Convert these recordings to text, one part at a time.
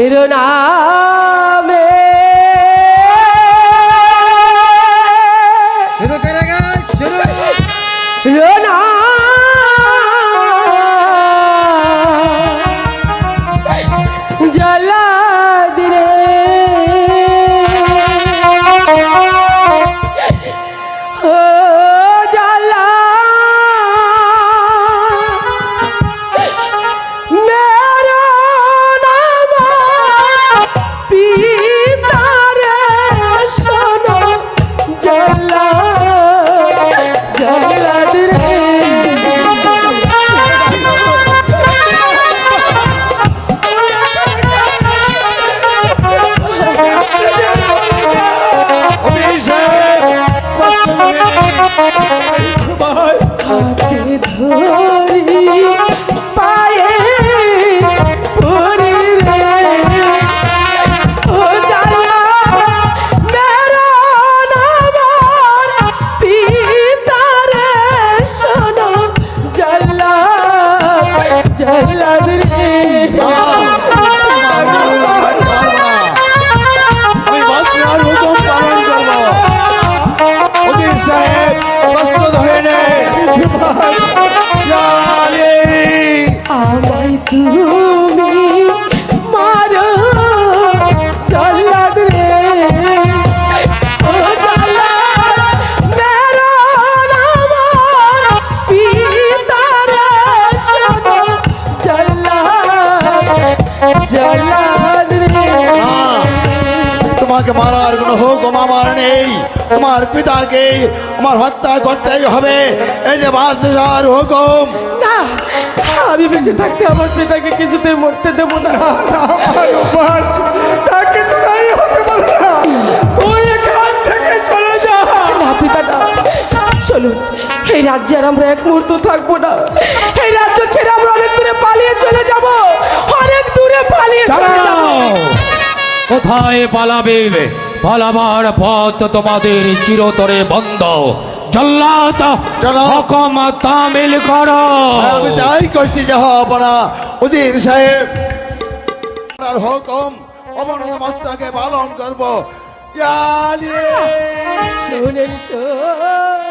শিরোনামে জ্বালা জ্বালাদ তোমাকে মারার কোনো হুকুম আমার নেই। তোমার পিতাকে আমার হত্যা করতেই হবে। এই যে বাদশাহর হুকুম। না আমি বেঁচে থাকতে আমার পিতাকে কিছুতেই মরতে দেবো না। কিছু নাই হতে পারে না। তুই এখান থেকে চলে যা। না পিতা না। চলুন এই রাজ্যে আর আমরা এক মুহূর্ত থাকব না। এই রাজ্য ছেড়ে আমরা অনেক দূরে পালিয়ে চলে যাব। অনেক দূরে পালিয়ে চলে যাব! কোথায় পালাবে পালাবার পথ তোমাদের চিরতরে বন্ধ। হকম তামিল করো। আমি তাই করছি যা হব না উজির সাহেব। আপনার হুকুম অবনত মস্তকে পালন করব। শোনেন শোনে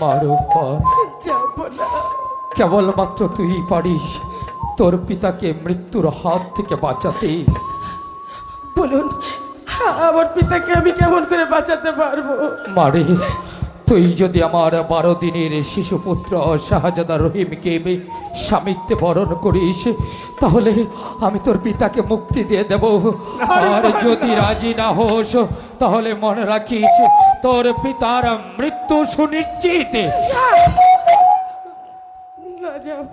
মারো উপর। কেবলমাত্র তুই পারিস তোর পিতাকে মৃত্যুর হাত থেকে বাঁচাতে। বলুন আমার পিতাকে আমি কেমন করে বাঁচাতে পারব? মারে তুই যদি আমার বারো দিনের শিশুপুত্র শাহজাদা রহিমকে স্বামিত্বে বরণ করিস তাহলে আমি তোর পিতাকে মুক্তি দিয়ে দেব। আর যদি রাজি না হোস তাহলে মনে রাখিস তোর পিতার মৃত্যু সুনিশ্চিত। না যাব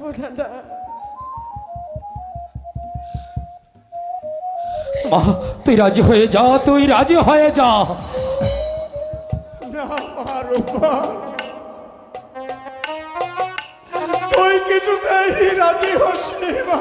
মা তুই রাজি হয়ে যা তুই রাজি হয়ে যা। রূপা তুই কিছুতেই রাজি হসনি মা।